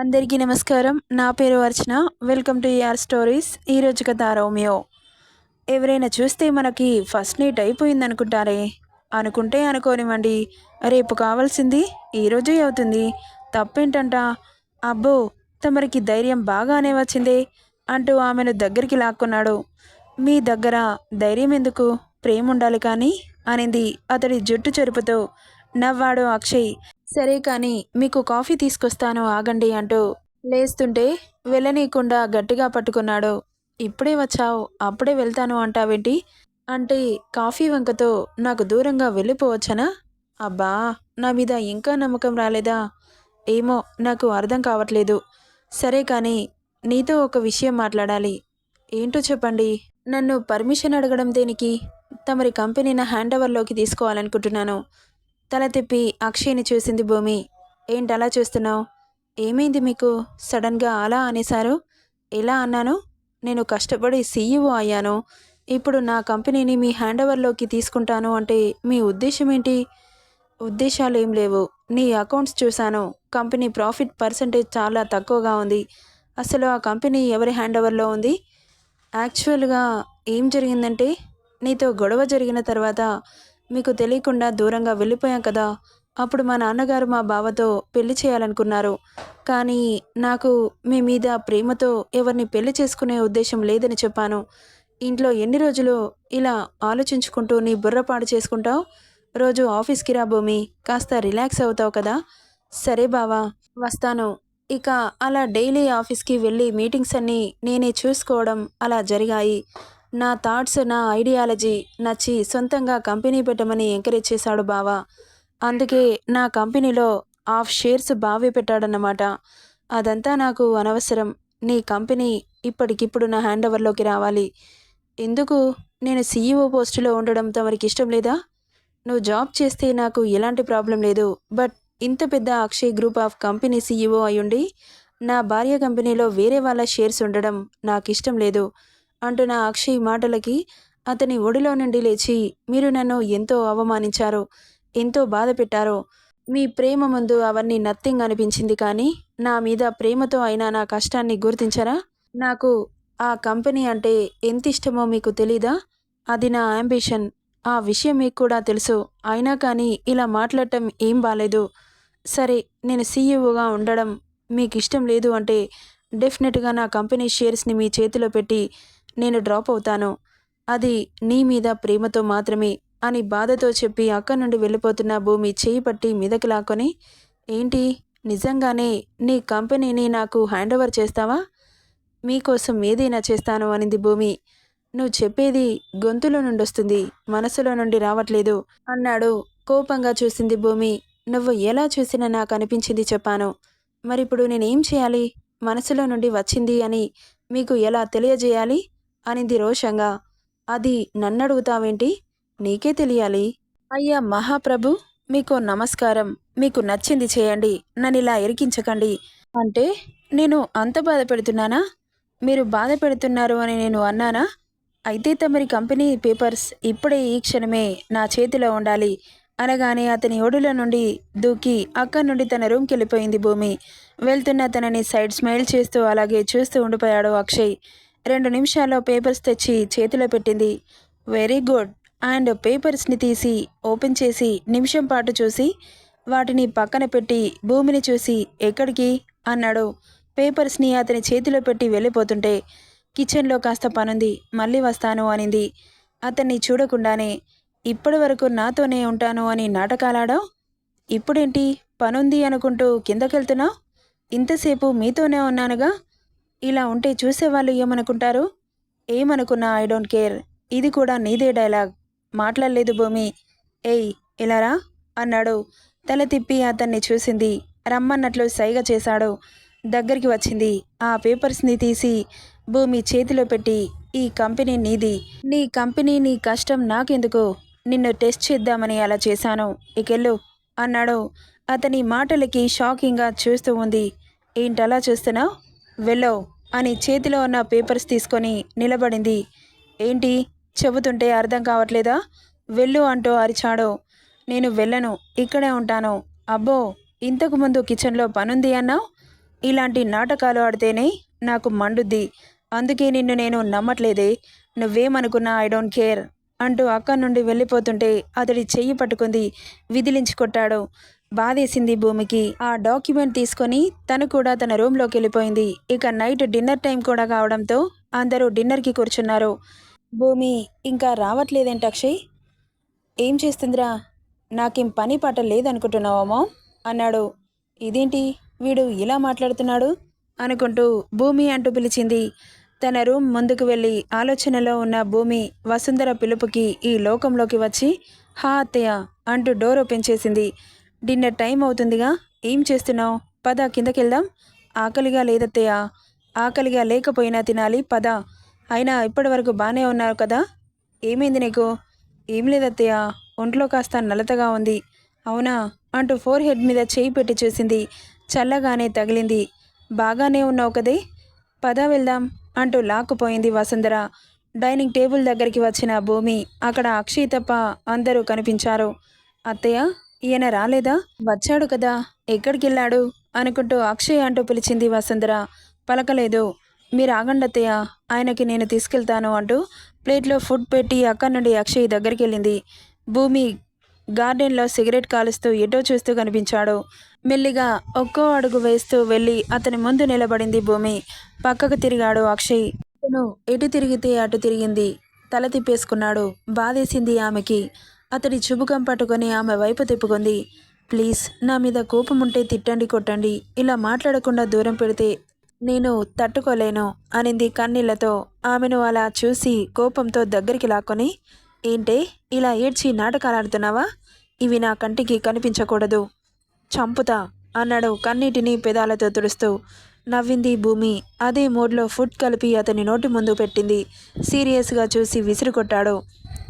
అందరికీ నమస్కారం. నా పేరు అర్చన. వెల్కమ్ టు ఏఆర్ స్టోరీస్ ఈరోజు కథ రోమియో. ఎవరైనా చూస్తే మనకి ఫస్ట్ నైట్ అయిపోయింది అనుకుంటారే అనుకుంటే అనుకోనివ్వండి. రేపు కావాల్సింది ఈరోజే అవుతుంది. తప్పేంటంట? అబ్బో తమరికి ధైర్యం బాగానే వచ్చిందే అంటూ ఆమెను దగ్గరికి లాక్కున్నాడు. మీ దగ్గర ధైర్యం ఎందుకు? ప్రేమ ఉండాలి కానీ? అనింది అతడి జుట్టు చెరుపుతో. నవ్వాడు అక్షయ్. సరే కానీ మీకు కాఫీ తీసుకొస్తాను ఆగండి అంటూ లేస్తుంటే వెళ్ళనీయకుండా గట్టిగా పట్టుకున్నాడు. ఇప్పుడే వచ్చావు అప్పుడే వెళ్తాను అంటావేంటి? అంటే కాఫీ వంకతో నాకు దూరంగా వెళ్ళిపోవచ్చనా? అబ్బా నా మీద ఇంకా నమ్మకం రాలేదా? ఏమో నాకు అర్థం కావట్లేదు. సరే కానీ నీతో ఒక విషయం మాట్లాడాలి. ఏంటో చెప్పండి. నన్ను పర్మిషన్ అడగడం దేనికి? తమరి కంపెనీని హ్యాండ్ ఓవర్లోకి తీసుకోవాలనుకుంటున్నాను. తల తిప్పి అక్షయ్ని చూసింది భూమి. ఏంటి అలా చూస్తున్నావు? ఏమైంది మీకు? సడన్గా అలా అనేశారు? ఎలా అన్నాను? నేను కష్టపడి సీఈఓ అయ్యాను. ఇప్పుడు నా కంపెనీని మీ హ్యాండ్ ఓవర్లోకి తీసుకుంటాను అంటే మీ ఉద్దేశం ఏంటి ఉద్దేశాలు ఏం లేవు. నీ అకౌంట్స్ చూశాను. కంపెనీ ప్రాఫిట్ పర్సంటేజ్ చాలా తక్కువగా ఉంది. అసలు ఆ కంపెనీ ఎవరి హ్యాండ్ ఓవర్లో ఉంది? యాక్చువల్గా ఏం జరిగిందంటే నీతో గొడవ జరిగిన తర్వాత మీకు తెలియకుండా దూరంగా వెళ్ళిపోయాం కదా. అప్పుడు మా నాన్నగారు మా బావతో పెళ్ళి చేయాలనుకున్నారు. కానీ నాకు మీ మీద ప్రేమతో ఎవరిని పెళ్ళి చేసుకునే ఉద్దేశం లేదని చెప్పాను. ఇంట్లో ఎన్ని రోజులు ఇలా ఆలోచించుకుంటూ నీ బుర్రపాడు చేసుకుంటావు? రోజు ఆఫీస్కి రా భూమి కాస్త రిలాక్స్ అవుతావు కదా. సరే బావా వస్తాను. ఇక అలా డైలీ ఆఫీస్కి వెళ్ళి మీటింగ్స్ అన్నీ నేనే చూసుకోవడం అలా జరిగాయి. నా థాట్స్ నా ఐడియాలజీ నచ్చి సొంతంగా కంపెనీ పెట్టమని ఎంకరేజ్ చేశాడు బావా. అందుకే నా కంపెనీలో హాఫ్ షేర్స్ బావే పెట్టాడన్నమాట. అదంతా నాకు అనవసరం. నీ కంపెనీ ఇప్పటికిప్పుడు నా హ్యాండ్ ఓవర్లోకి రావాలి. ఎందుకు? నేను సీఈఓ పోస్టులో ఉండడం తమరికి ఇష్టం లేదా? నువ్వు జాబ్ చేస్తే నాకు ఎలాంటి ప్రాబ్లం లేదు. బట్ ఇంత పెద్ద Akshay group of company CEO అయ్యుండి నా భార్య కంపెనీలో వేరే వాళ్ళ షేర్స్ ఉండడం నాకు ఇష్టం లేదు. అంటున్న అక్షయ్ మాటలకి అతని ఒడిలో నుండి లేచి మీరు నన్ను ఎంతో అవమానించారో ఎంతో బాధ పెట్టారో మీ ప్రేమ ముందు అవన్నీ నథింగ్ అనిపించింది కానీ నా మీద ప్రేమతో అయినా నా కష్టాన్ని గుర్తించరా? నాకు ఆ కంపెనీ అంటే ఎంత ఇష్టమో మీకు తెలీదా? అది నా అంబిషన్. ఆ విషయం మీకు కూడా తెలుసు. అయినా కానీ ఇలా మాట్లాడటం ఏం బాలేదు. సరే నేను సీఈఓగా ఉండడం మీకు ఇష్టం లేదు అంటే డెఫినెట్గా నా కంపెనీ షేర్స్ని మీ చేతిలో పెట్టి నేను డ్రాప్ అవుతాను. అది నీ మీద ప్రేమతో మాత్రమే అని బాధతో చెప్పి అక్కడి నుండి వెళ్ళిపోతున్న భూమి చేయి పట్టి మీదకి లాక్కొని ఏంటి? నిజంగానే నీ కంపెనీని నాకు హ్యాండ్ ఓవర్ చేస్తావా? మీకోసం ఏదైనా చేస్తాను అనింది భూమి. నువ్వు చెప్పేది గొంతులో నుండి వస్తుంది మనసులో నుండి రావట్లేదు అన్నాడు కోపంగా చూసింది భూమి. నువ్వు ఎలా చూసినా నాకు అనిపించింది చెప్పాను. మరిప్పుడు నేనేం చేయాలి? మనసులో నుండి వచ్చింది అని మీకు ఎలా తెలియజేయాలి? అనింది రోషంగా. అది నన్నడుగుతావేంటి? నీకే తెలియాలి. అయ్యా మహాప్రభు మీకు నమస్కారం. మీకు నచ్చింది చేయండి. నన్ను ఇలా ఇరికించకండి. అంటే నేను అంత బాధ పెడుతున్నానా మీరు బాధ పెడుతున్నారు అని నేను అన్నానా? అయితే తమరి కంపెనీ పేపర్స్ ఇప్పుడే ఈ క్షణమే నా చేతిలో ఉండాలి. అనగానే అతని ఒడుల నుండి దూకి అక్కడి నుండి తన రూమ్కి వెళ్ళిపోయింది భూమి. వెళ్తున్న తనని సైడ్ స్మైల్ చేస్తూ అలాగే చూస్తూ ఉండిపోయాడు అక్షయ్. రెండు నిమిషాల్లో పేపర్స్ తెచ్చి చేతిలో పెట్టింది. Very good. అండ్ పేపర్స్ని తీసి ఓపెన్ చేసి నిమిషం పాటు చూసి వాటిని పక్కన పెట్టి భూమిని చూసి ఎక్కడికి? అన్నాడు. పేపర్స్ని అతని చేతిలో పెట్టి వెళ్ళిపోతుంటే కిచెన్లో కాస్త పనుంది. మళ్ళీ వస్తాను అనింది. అతన్ని చూడకుండానే ఇప్పటి వరకు నాతోనే ఉంటాను అని నాటకాలాడావు? ఇప్పుడేంటి? పనుంది అనుకుంటూ కిందకెళ్తున్నావు? ఇంతసేపు మీతోనే ఉన్నానుగా? ఇలా ఉంటే చూసేవాళ్ళు ఏమనుకుంటారు? ఏమనుకున్నా ఐ డోంట్ కేర్ ఇది కూడా నీదే డైలాగ్. మాట్లాడలేదు భూమి. ఏయ్ ఇలారా అన్నాడు. తల తిప్పి అతన్ని చూసింది. రమ్మన్నట్లు సైగ చేశాడు. దగ్గరికి వచ్చింది. ఆ పేపర్స్ని తీసి భూమి చేతిలో పెట్టి ఈ కంపెనీ నీది. నీ కంపెనీ నీ కష్టం నాకెందుకు? నిన్ను టెస్ట్ చేద్దామని అలా చేశాను. ఇకెళ్ళు అన్నాడు. అతని మాటలకి షాకింగ్గా చూస్తూ ఉంది. ఏంటలా చూస్తున్నావు? వెళ్ళవు అని చేతిలో ఉన్న పేపర్స్ తీసుకొని నిలబడింది. ఏంటి? చెబుతుంటే అర్థం కావట్లేదా? వెళ్ళు అంటూ అరిచాడు. నేను వెళ్ళను ఇక్కడే ఉంటాను. అబ్బో ఇంతకుముందు కిచెన్లో పనుంది అన్నావు? ఇలాంటి నాటకాలు ఆడితేనే నాకు మండుద్ది. అందుకే నిన్ను నేను నమ్మట్లేదే. నువ్వేమనుకున్నా ఐ డోంట్ కేర్ అంటూ అక్కడి నుండి వెళ్ళిపోతుంటే అతడి చెయ్యి పట్టుకుంది. విదిలించి కొట్టాడు. బాధేసింది భూమికి. ఆ డాక్యుమెంట్ తీసుకొని తను కూడా తన రూమ్లోకి వెళ్ళిపోయింది. ఇక నైట్ డిన్నర్ టైం కూడా కావడంతో అందరూ డిన్నర్కి కూర్చున్నారు. భూమి ఇంకా రావట్లేదేంటి అక్షయ్? ఏం చేస్తుందిరా? నాకేం పని పాట లేదనుకుంటున్నావామో అన్నాడు. ఇదేంటి? వీడు ఇలా మాట్లాడుతున్నాడు? అనుకుంటూ భూమి అంటూ పిలిచింది. తన రూమ్ ముందుకు వెళ్ళి ఆలోచనలో ఉన్న భూమి వసుంధర పిలుపుకి ఈ లోకంలోకి వచ్చి హా అత్తయ్య అంటూ డోర్ ఓపెన్ చేసింది. డిన్నర్ టైం అవుతుందిగా. ఏం చేస్తున్నావు? పద కిందకెళ్దాం. ఆకలిగా లేదత్తయ్య. ఆకలిగా లేకపోయినా తినాలి పద. అయినా ఇప్పటివరకు బాగానే ఉన్నారు కదా. ఏమైంది నీకు? ఏం లేదత్తయ్య. ఒంట్లో కాస్త నలతగా ఉంది. అవునా? అంటూ ఫోర్ హెడ్ మీద చేయి పెట్టి చూసింది. చల్లగానే తగిలింది. బాగానే ఉన్నావు కదే. పద వెళ్దాం అంటూ లాక్కుపోయింది వసుంధర. డైనింగ్ టేబుల్ దగ్గరికి వచ్చిన భూమి. అక్కడ అక్షయ్ తప్ప అందరూ కనిపించారు. అత్తయ్య ఈయన రాలేదా? వచ్చాడు కదా. ఎక్కడికెళ్ళాడు? అనుకుంటూ అక్షయ్ అంటూ పిలిచింది వసుంధర. పలకలేదు. మీరు ఆగండి ఆయనకి నేను తీసుకెళ్తాను అంటూ ప్లేట్లో ఫుడ్ పెట్టి అక్కడి నుండి అక్షయ్ దగ్గరికి వెళ్ళింది భూమి గార్డెన్లో సిగరెట్ కాలుస్తూ ఎటో చూస్తూ కనిపించాడు. మెల్లిగా ఒక్కో అడుగు వేస్తూ వెళ్ళి అతని ముందు నిలబడింది భూమి. పక్కకు తిరిగాడు అక్షయ్. అతను ఎటు తిరిగితే అటు తిరిగింది తల తిప్పేసుకున్నాడు. బాధేసింది ఆమెకి. అతడి చుబుకం పట్టుకొని ఆమె వైపు తిప్పుకుంది. ప్లీజ్ నా మీద కోపం ఉంటే తిట్టండి కొట్టండి. ఇలా మాట్లాడకుండా దూరం పెడితే నేను తట్టుకోలేను అనింది కన్నీళ్ళతో. ఆమెను అలా చూసి కోపంతో దగ్గరికి లాక్కొని ఏంటే ఇలా ఏడ్చి నాటకాలాడుతున్నావా? ఇవి నా కంటికి కనిపించకూడదు. చంపుతా అన్నాడు కన్నీటిని పెదాలతో తుడుస్తూ. నవ్వింది భూమి. అదే మూడ్లో ఫుడ్ కలిపి అతని నోటి ముందు పెట్టింది. సీరియస్గా చూసి విసిరి కొట్టాడు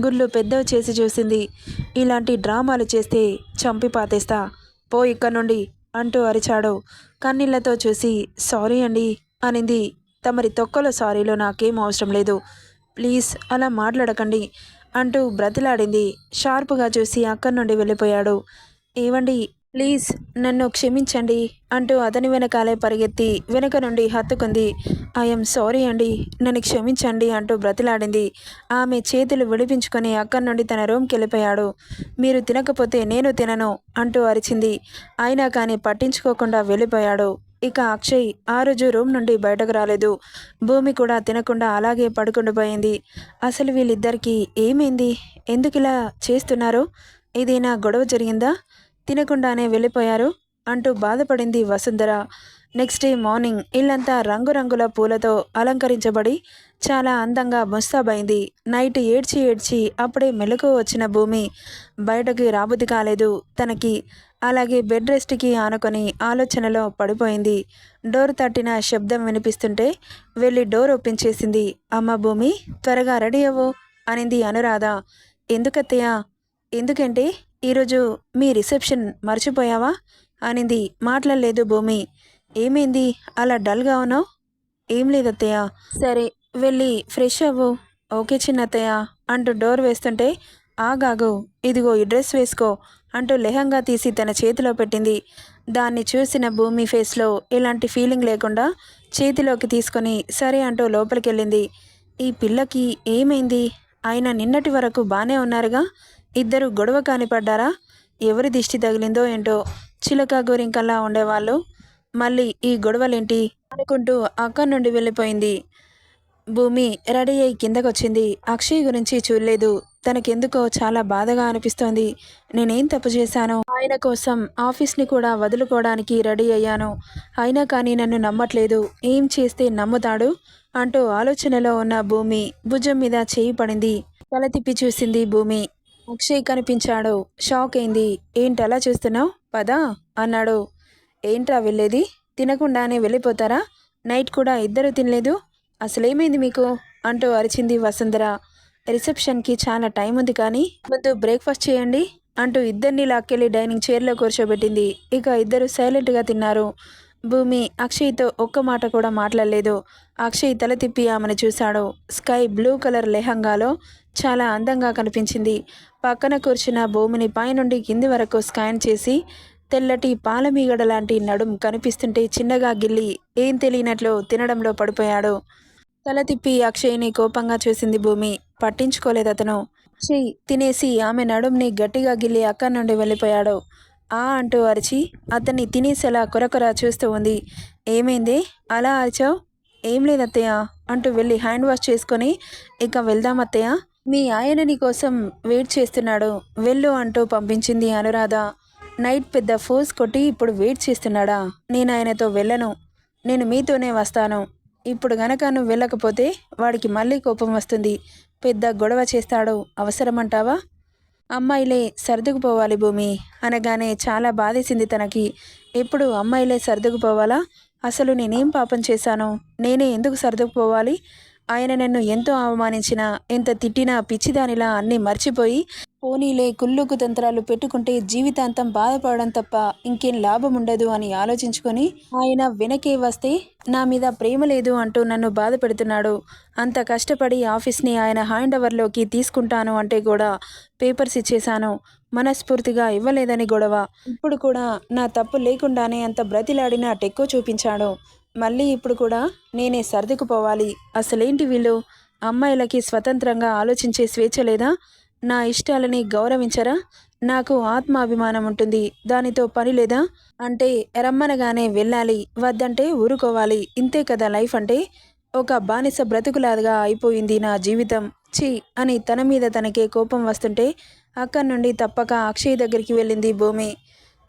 గుళ్ళు పెద్దవి చేసి చూసింది. ఇలాంటి డ్రామాలు చేస్తే చంపి పాతేస్తా. పో ఇక్కడ నుండి అంటూ అరిచాడు. కన్నీళ్ళతో చూసి సారీ అండి అనింది. తమరి తొక్కల సారీలో నాకేం అవసరం లేదు. ప్లీజ్ అలా మాట్లాడకండి అంటూ బ్రతిలాడింది. షార్పుగా చూసి అక్కడి నుండి వెళ్ళిపోయాడు. ఏవండి ప్లీజ్ నన్ను క్షమించండి అంటూ అతని వెనకాలే పరిగెత్తి వెనక నుండి హత్తుకుంది. ఐఎమ్ సారీ అండి నన్ను క్షమించండి అంటూ బ్రతిలాడింది. ఆమె చేతులు విడిపించుకొని అక్కడి నుండి తన రూమ్కి వెళ్ళిపోయాడు. మీరు తినకపోతే నేను తినను అంటూ అరిచింది. అయినా కానీ పట్టించుకోకుండా వెళ్ళిపోయాడు. ఇక అక్షయ్ ఆ రోజు రూమ్ నుండి బయటకు రాలేదు. భూమి కూడా తినకుండా అలాగే పడుకుండిపోయింది అసలు వీళ్ళిద్దరికీ ఏమైంది? ఎందుకు ఇలా చేస్తున్నారు? ఏదైనా గొడవ జరిగిందా? తినకుండానే వెళ్ళిపోయారు అంటూ బాధపడింది వసుంధర. నెక్స్ట్ డే మార్నింగ్ ఇల్లంతా రంగురంగుల పూలతో అలంకరించబడి చాలా అందంగా ముస్తాబైంది. నైట్ ఏడ్చి ఏడ్చి అప్పుడే మెలకు వచ్చిన భూమి బయటకి రాబుద్ది కాలేదు. తనకి అలాగే బెడ్ రెస్ట్కి ఆనుకొని ఆలోచనలో పడిపోయింది. డోర్ తట్టిన శబ్దం వినిపిస్తుంటే వెళ్ళి డోర్ ఓపెన్ చేసింది. అమ్మ భూమి త్వరగా రెడీ అవ్వు అనింది అనురాధ. ఎందుకత్తయ్యా? ఎందుకంటే? ఈరోజు మీ రిసెప్షన్ మర్చిపోయావా? అనింది. మాట్లాడలేదు భూమి. ఏమైంది? అలా డల్గా ఉన్నావు? ఏం లేదత్తయ్య. సరే వెళ్ళి ఫ్రెష్ అవ్వు. ఓకే చిన్నత్తయ్య అంటూ డోర్ వేస్తుంటే ఆగాగు ఇదిగో ఈ డ్రెస్ వేసుకో అంటూ లెహంగా తీసి తన చేతిలో పెట్టింది. దాన్ని చూసిన భూమి ఫేస్లో ఎలాంటి ఫీలింగ్ లేకుండా చేతిలోకి తీసుకొని సరే అంటూ లోపలికి వెళ్ళింది ఈ పిల్లకి ఏమైంది? ఆయన నిన్నటి వరకు బాగానే ఉన్నారుగా? ఇద్దరు గొడవ కానిపడ్డారా? ఎవరి దిష్టి తగిలిందో ఏంటో చిలక గోరింకల్లా ఉండేవాళ్ళు. మళ్ళీ ఈ గొడవలేంటి? అనుకుంటూ అక్కడి నుండి వెళ్ళిపోయింది. భూమి రెడీ అయి కిందకొచ్చింది. అక్షయ్ గురించి చూడలేదు. తనకెందుకో చాలా బాధగా అనిపిస్తోంది. నేనేం తప్పు చేశాను? ఆయన కోసం ఆఫీస్ని కూడా వదులుకోవడానికి రెడీ అయ్యాను. అయినా కానీ నన్ను నమ్మట్లేదు. ఏం చేస్తే నమ్ముతాడు? అంటూ ఆలోచనలో ఉన్న భూమి భుజం మీద చేయి పడింది. తల తిప్పి చూసింది భూమి. అక్షయ్ కనిపించాడు. షాక్ అయింది. ఏంటలా చూస్తున్నావు? పదా అన్నాడు. ఏంట్రా వెళ్ళేది? తినకుండానే వెళ్ళిపోతారా? నైట్ కూడా ఇద్దరు తినలేదు? అసలేమైంది మీకు? అంటూ అరిచింది వసుంధర. రిసెప్షన్కి చాలా టైం ఉంది కానీ ముందు బ్రేక్ఫాస్ట్ చేయండి అంటూ ఇద్దరిని లాక్కెళ్ళి డైనింగ్ చైర్లో కూర్చోబెట్టింది. ఇక ఇద్దరు సైలెంట్గా తిన్నారు. భూమి అక్షయ్తో ఒక్క మాట కూడా మాట్లాడలేదు. అక్షయ్ తల తిప్పి ఆమెను చూశాడు. స్కై బ్లూ కలర్ లెహంగాలో చాలా అందంగా కనిపించింది. పక్కన కూర్చున్న భూమిని పైనుండి కింది వరకు స్కాన్ చేసి తెల్లటి పాలమీగడ లాంటి నడుం కనిపిస్తుంటే చిన్నగా గిల్లి ఏం తెలియనట్లు తినడంలో పడిపోయాడు. తల తిప్పి అక్షయ్ని కోపంగా చూసింది భూమి. పట్టించుకోలేదు అతను. ఛీ తినేసి ఆమె నడుంని గట్టిగా గిల్లి అక్కడి నుండి వెళ్ళిపోయాడు. ఆ అంటూ అరిచి అతన్ని తినేసేలా కొరకొర చూస్తూ ఉంది. ఏమైంది? అలా అరిచావు? ఏం లేదత్తయ్య అంటూ వెళ్ళి హ్యాండ్ వాష్ చేసుకొని ఇక వెళ్దాం మీ ఆయన నీ కోసం వెయిట్ చేస్తున్నాడు. వెళ్ళు అంటూ పంపించింది అనురాధ. నైట్ పెద్ద ఫోర్స్ కొట్టి ఇప్పుడు వెయిట్ చేస్తున్నాడా? నేను ఆయనతో వెళ్ళను. నేను మీతోనే వస్తాను. ఇప్పుడు గనక నువ్వు వెళ్ళకపోతే వాడికి మళ్ళీ కోపం వస్తుంది. పెద్ద గొడవ చేస్తాడు. అవసరమంటావా? అమ్మాయిలే సర్దుకుపోవాలి భూమి. అనగానే చాలా బాధేసింది తనకి. ఎప్పుడు అమ్మాయిలే సర్దుకుపోవాలా? అసలు నేనేం పాపం చేశాను? నేనే ఎందుకు సర్దుకుపోవాలి? ఆయన నన్ను ఎంతో అవమానించినా ఎంత తిట్టినా పిచ్చిదానిలా అన్నీ మర్చిపోయి పోనీలే కుళ్ళుకు తంత్రాలు పెట్టుకుంటే జీవితాంతం బాధపడడం తప్ప ఇంకేం లాభం ఉండదు అని ఆలోచించుకొని ఆయన వెనకే వస్తే నా మీద ప్రేమ లేదు అంటూ నన్ను బాధ పెడుతున్నాడు అంత కష్టపడి ఆఫీస్ని ఆయన హ్యాండ్ ఓవర్లోకి తీసుకుంటాను అంటే కూడా పేపర్స్ ఇచ్చేశాను. మనస్ఫూర్తిగా ఇవ్వలేదని గొడవ. ఇప్పుడు కూడా నా తప్పు లేకుండానే అంత బ్రతిలాడిన టెక్కో చూపించాడు. మళ్ళీ ఇప్పుడు కూడా నేనే సర్దుకుపోవాలి. అసలేంటి వీళ్ళు? అమ్మాయిలకి స్వతంత్రంగా ఆలోచించే స్వేచ్ఛ లేదా? నా ఇష్టాలని గౌరవించరా? నాకు ఆత్మాభిమానం ఉంటుంది. దానితో పని లేదా? అంటే రమ్మనగానే వెళ్ళాలి. వద్దంటే ఊరుకోవాలి. ఇంతే కదా లైఫ్ అంటే? ఒక బానిస బ్రతుకులాగా అయిపోయింది నా జీవితం. ఛీ! అని తన మీద తనకే కోపం వస్తుంటే అక్కడి నుండి తప్పక అక్షయ్ దగ్గరికి వెళ్ళింది భూమి.